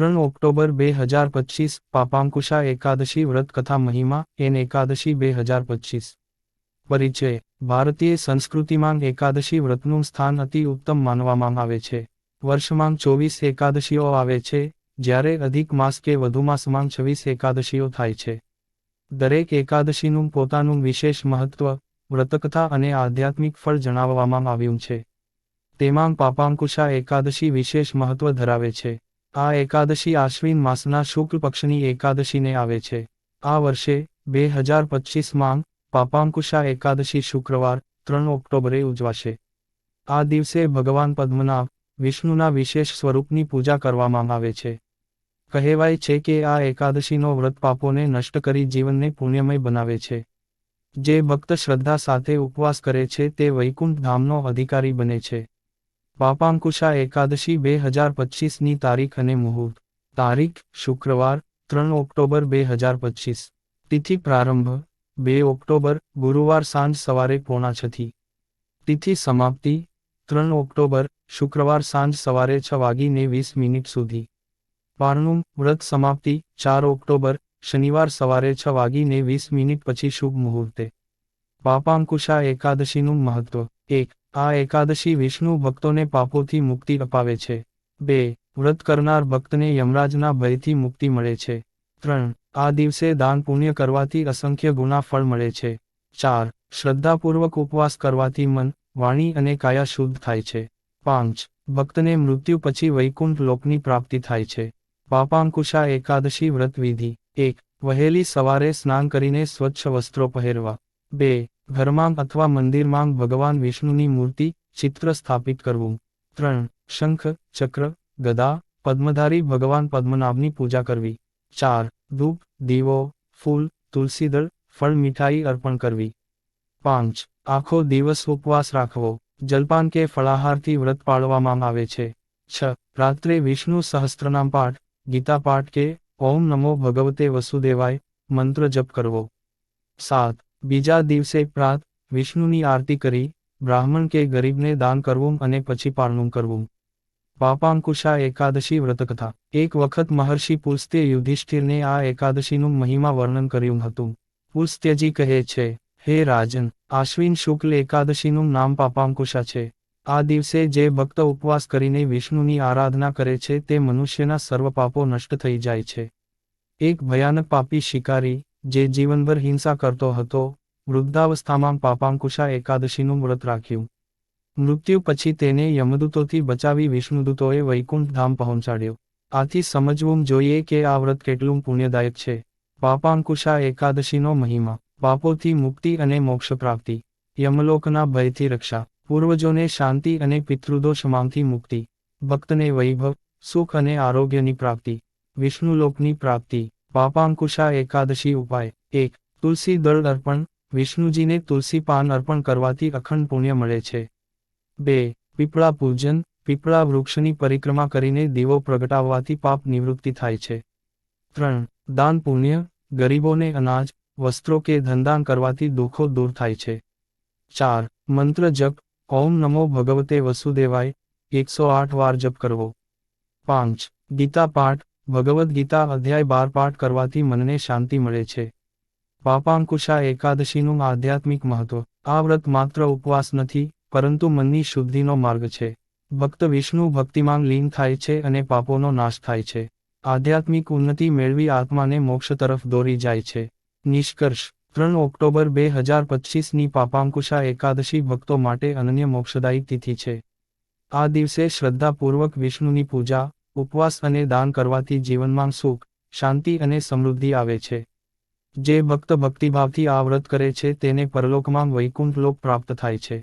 ત્રણ ઓક્ટોબર બે હજાર પચીસ, પાપાંકુશા એકાદશી વ્રત કથા મહિમા, એન એકાદશી બે હજાર પચીસ. પરિચય, ભારતીય સંસ્કૃતિમાં એકાદશી વ્રતનું સ્થાન અતિ ઉત્તમ માનવામાં આવે છે. વર્ષમાં ચોવીસ એકાદશીઓ આવે છે, જ્યારે અધિક માસ કે વધુ માસમાં છવ્વીસ એકાદશીઓ થાય છે. દરેક એકાદશીનું પોતાનું વિશેષ મહત્વ, વ્રતકથા અને આધ્યાત્મિક ફળ જણાવવામાં આવ્યું છે. તેમાં પાપાંકુશા એકાદશી વિશેષ મહત્વ ધરાવે છે. આ એકાદશી આશ્વિન માસના શુક્લ પક્ષની એકાદશીને આવે છે. આ વર્ષે બે હજાર પચીસમાં પાપાંકુશા એકાદશી શુક્રવાર, ત્રણ ઓક્ટોબરે ઉજવાશે. આ દિવસે ભગવાન પદ્મનાભ વિષ્ણુના વિશેષ સ્વરૂપની પૂજા કરવામાં આવે છે. કહેવાય છે કે આ એકાદશીનો વ્રત પાપોને નષ્ટ કરી જીવનને પુણ્યમય બનાવે છે. જે ભક્ત શ્રદ્ધા સાથે ઉપવાસ કરે છે તે વૈકુંઠ ધામનો અધિકારી બને છે. પાપાંકુશા એકાદશી બે હજાર પચીસની તારીખ અને મુહૂર્ત. તારીખ, શુક્રવાર, ત્રણ ઓક્ટોબર બે હજાર પચીસ. તિથિ પ્રારંભ, બે ઓક્ટોબર, ગુરુવાર સાંજ સવારે પોણા છથી. તિથિ સમાપ્તિ, ત્રણ ઓક્ટોબર, શુક્રવાર સાંજ સવારે છ વાગીને વીસ મિનિટ સુધી. પારણું, વ્રત સમાપ્તિ, ચાર ઓક્ટોબર, શનિવાર સવારે છ વાગીને વીસ મિનિટ પછી શુભ મુહૂર્તે. પાપાંકુશા એકાદશીનું મહત્વ. એક આ એકાદશી વિષ્ણુ ભક્તોને પાપોથી મુક્તિ અપાવે છે. બે, વ્રત કરનાર ભક્તને યમરાજના ભયથી મુક્તિ મળે છે. ત્રણ, આ દિવસે દાન પુણ્ય કરવાથી અસંખ્ય ગુના ફળ મળે છે. ચાર, શ્રદ્ધાપૂર્વક ઉપવાસ કરવાથી મન, વાણી અને કાયા શુદ્ધ થાય છે. પાંચ, ભક્તને મૃત્યુ પછી વૈકુંઠ લોકની પ્રાપ્તિ થાય છે. પાપાંકુશા એકાદશી વ્રત વિધિ. એક, વહેલી સવારે સ્નાન કરીને સ્વચ્છ વસ્ત્રો પહેરવા. બે ઘરમાં અથવા મંદિરમાં ભગવાન વિષ્ણુની મૂર્તિ ચિત્ર સ્થાપિત કરવું. ત્રણ, શંખ, ચક્ર, ગદા, પદ્મધારી ભગવાન પદ્મનાભની પૂજા કરવી. ચાર, ધૂપ, દીવો, ફૂલ, તુલસીદળ, ફળ, મીઠાઈ અર્પણ કરવી. પાંચ, આખો દિવસ ઉપવાસ રાખવો. જલપાન કે ફળાહારથી વ્રત પાળવામાં આવે છે. છ, રાત્રે વિષ્ણુ સહસ્ત્રનામ પાઠ, ગીતા પાઠ કે ઓમ નમો ભગવતે વસુદેવાય, મંત્ર જપ કરવો. સાત બીજા દિવસે પ્રાત, વિષ્ણુની આરતી કરી, બ્રાહ્મણ કે ગરીબને દાન કરવું અને પછી પારણું કરવું. પાપાંકુશા એકાદશી વ્રતકથા. એક વખત મહર્ષિ પુલસ્ત્ય યુધિષ્ઠિરને આ એકાદશીનું મહિમા વર્ણન કર્યું હતું. પુલસ્ત્યજી કહે છે, હે રાજન, આશ્વિન શુક્લ એકાદશીનું નામ પાપાંકુશા છે. આ દિવસે જે ભક્ત ઉપવાસ કરીને વિષ્ણુની આરાધના કરે છે તે મનુષ્યના સર્વ પાપો નષ્ટ થઈ જાય છે. એક ભયાનક પાપી શિકારી જે જીવનભર હિંસા કરતો હતો, વૃદ્ધાવસ્થામાં પાપાંકુશા એકાદશીનું વ્રત રાખ્યું. મૃત્યુ પછી તેને યમદૂતોથી બચાવી વિષ્ણુદૂતોએ વૈકુંઠ ધામ પહોંચાડ્યો. આથી સમજવું જોઈએ કે આ વ્રત કેટલું પુણ્યદાયક છે. પાપાંકુશા એકાદશીનો મહિમા, પાપોથી મુક્તિ અને મોક્ષ પ્રાપ્તિ, યમલોકના ભયથી રક્ષા, પૂર્વજોને શાંતિ અને પિતૃદોષમાંથી મુક્તિ, ભક્તને વૈભવ, સુખ અને આરોગ્યની પ્રાપ્તિ, વિષ્ણુલોકની પ્રાપ્તિ. પાપાંકુશા એકાદશી ઉપાય. એક, તુલસી દળ અર્પણ. વિષ્ણુજીને તુલસી પાન અર્પણ કરવાથી અખંડ પુણ્ય મળે છે. બે, પીપળા પૂજન. પીપળા વૃક્ષની પરિક્રમા કરીને દીવો પ્રગટાવવાથી પાપ નિવૃત્તિ થાય છે. ત્રણ, દાન પુણ્ય. ગરીબોને અનાજ, વસ્ત્રો કે ધનદાન કરવાથી દુઃખો દૂર થાય છે. ચાર, મંત્ર જપ. ઓમ નમો ભગવતે વસુદેવાય. એકસો આઠ વાર જપ કરવો. પાંચ, ગીતા પાઠ. ભગવદ્ ગીતા અધ્યાય બાર પાઠ કરવાથી મનને શાંતિ મળે છે. પાપાંકુશા એકાદશીનું આધ્યાત્મિક મહત્વ. આ વ્રત માત્ર ઉપવાસ નથી, પરંતુ મનની શુદ્ધિનો માર્ગ છે. ભક્ત વિષ્ણુ ભક્તિમાં લીન થાય છે અને પાપોનો નાશ થાય છે. આધ્યાત્મિક ઉન્નતિ મેળવી આત્માને મોક્ષ તરફ દોરી જાય છે. નિષ્કર્ષ, ત્રણ ઓક્ટોબર બે હજાર પચીસની પાપાંકુશા એકાદશી ભક્તો માટે અનન્ય મોક્ષદાયી તિથિ છે. આ દિવસે શ્રદ્ધાપૂર્વક વિષ્ણુની પૂજા ઉપવાસ અને દાન કરવાથી જીવનમાં સુખ, શાંતિ અને સમૃદ્ધિ આવે છે. જે ભક્ત ભક્તિભાવથી આ વ્રત કરે છે, તેને પરલોકમાં વૈકુંઠ લોક પ્રાપ્ત થાય છે.